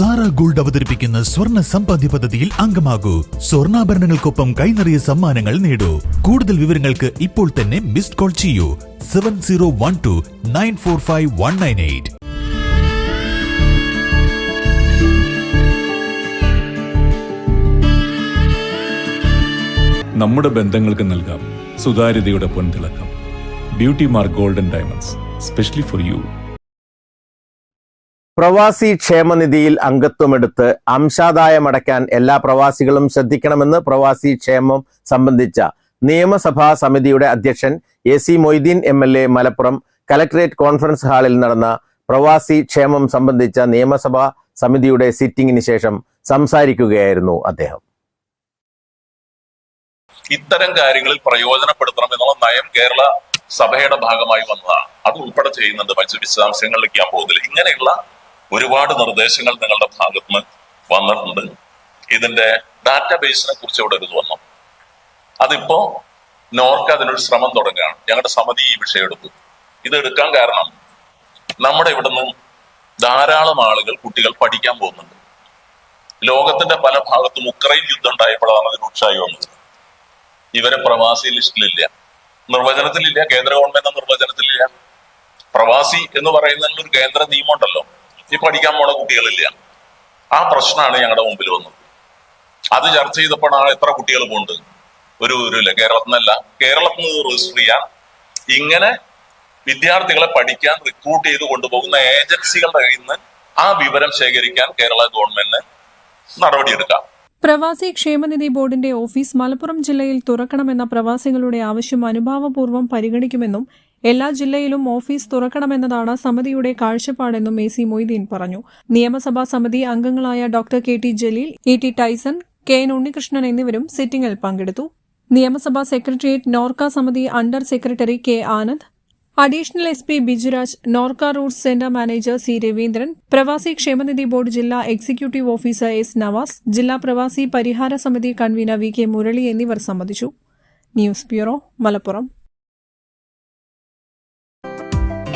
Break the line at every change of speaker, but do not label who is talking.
Sara gold അവതരിപ്പിക്കുന്ന സ്വർണ സമ്പാദ്യ പദ്ധതിയിൽ അംഗമാകൂ. സ്വർണാഭരണങ്ങൾക്കൊപ്പം കൈനിറിയ സമ്മാനങ്ങൾ നേടൂ. കൂടുതൽ വിവരങ്ങൾക്ക് ഇപ്പോൾ തന്നെ മിസ്ഡ് കോൾ ചെയ്യൂ. Seven zero one two nine four five one nine eight.
നമ്മുടെ ബന്ധങ്ങൾക്ക് നൽകാം. സുതാര്യതയുടെ പൊൻതിളക്കം. Beauty mark golden diamonds specially for you
പ്രവാസി ക്ഷേമനിധിയിൽ അംഗത്വമെടുത്ത് അംശാദായം അടയ്ക്കാൻ എല്ലാ പ്രവാസികളും ശ്രദ്ധിക്കണമെന്ന് പ്രവാസി ക്ഷേമം സംബന്ധിച്ച നിയമസഭാ സമിതിയുടെ അധ്യക്ഷൻ A C Moideen M L A Malappuram collectorate conference ഹാളിൽ നടന്ന പ്രവാസി ക്ഷേമം സംബന്ധിച്ച നിയമസഭാ സമിതിയുടെ സിറ്റിംഗിന് ശേഷം സംസാരിക്കുകയായിരുന്നു അദ്ദേഹം.
ഇത്തരം കാര്യങ്ങളിൽ പ്രയോജനപ്പെടുത്തണം എന്നുള്ള നയം കേരള സഭയുടെ ഭാഗമായി വന്നതാണ്. അത് ഉൾപ്പെടെ ചെയ്യുന്നുണ്ട്. മറ്റു വിശദാംശങ്ങളിലേക്ക് ഞാൻ പോകുന്നില്ല. ഇങ്ങനെയുള്ള ഒരുപാട് നിർദ്ദേശങ്ങൾ നിങ്ങളുടെ ഭാഗത്ത് നിന്ന് വന്നിട്ടുണ്ട്. ഇതിന്റെ ഡാറ്റാബേസിനെ കുറിച്ച് ഇവിടെ ഒരു വന്നു. അതിപ്പോ നോർക്ക് അതിനൊരു ശ്രമം തുടങ്ങുകയാണ്. ഞങ്ങളുടെ സമിതി ഈ വിഷയം എടുത്തു. ഇത് എടുക്കാൻ കാരണം നമ്മുടെ ഇവിടുന്ന് ധാരാളം ആളുകൾ കുട്ടികൾ പഠിക്കാൻ പോകുന്നുണ്ട്. ലോകത്തിന്റെ പല ഭാഗത്തും ഉക്രൈൻ യുദ്ധം ഉണ്ടായപ്പോഴാണ് അതിന് രൂക്ഷമായി വന്നത്. ഇവരെ പ്രവാസി ലിസ്റ്റിലില്ല. നിർവചനത്തിലില്ല. കേന്ദ്ര ഗവൺമെന്റ് നിർവചനത്തിലില്ല. പ്രവാസി എന്ന് പറയുന്നതിന് ഒരു കേന്ദ്ര നിയമമുണ്ടല്ലോ. ഈ പഠിക്കാൻ പോണ കുട്ടികളില്ല. ആ പ്രശ്നമാണ് ഞങ്ങളുടെ മുമ്പിൽ വന്നത്. അത് ചർച്ച ചെയ്തപ്പോഴാണ് എത്ര കുട്ടികൾ പോകുന്നുണ്ട് ഒരു ഇല്ല കേരളത്തിൽ നിന്നല്ല കേരളത്തിൽ നിന്ന് രജിസ്റ്റർ ചെയ്യാൻ ഇങ്ങനെ വിദ്യാർത്ഥികളെ പഠിക്കാൻ റിക്രൂട്ട് ചെയ്ത് കൊണ്ടുപോകുന്ന ഏജൻസികളുടെ കയ്യിൽ നിന്ന് ആ വിവരം ശേഖരിക്കാൻ കേരള ഗവൺമെന്റിന് നടപടിയെടുക്കാം
പ്രവാസി ക്ഷേമനിധി ബോർഡിന്റെ ഓഫീസ് മലപ്പുറം ജില്ലയിൽ തുറക്കണമെന്ന പ്രവാസികളുടെ ആവശ്യം അനുഭാവപൂർവം പരിഗണിക്കുമെന്നും എല്ലാ ജില്ലയിലും ഓഫീസ് തുറക്കണമെന്നതാണ് സമിതിയുടെ കാഴ്ചപ്പാടെന്നും എ സി മൊയ്തീൻ പറഞ്ഞു. നിയമസഭാ സമിതി അംഗങ്ങളായ doctor K T Jaleel E T Tyson K N Unnikrishnan എന്നിവരും സിറ്റിംഗിൽ പങ്കെടുത്തു. നിയമസഭാ സെക്രട്ടേറിയറ്റ് നോർക്ക സമിതി under secretary K Anand additional S P Bijuraj Norka roots centre manager C Raveendran പ്രവാസി ക്ഷേമനിധി ബോർഡ് ജില്ലാ എക്സിക്യൂട്ടീവ് ഓഫീസർ എസ് നവാസ് ജില്ലാ പ്രവാസി പരിഹാര സമിതി കൺവീനർ വി കെ മുരളി എന്നിവർ സംബന്ധിച്ചു. News bureau Malappuram.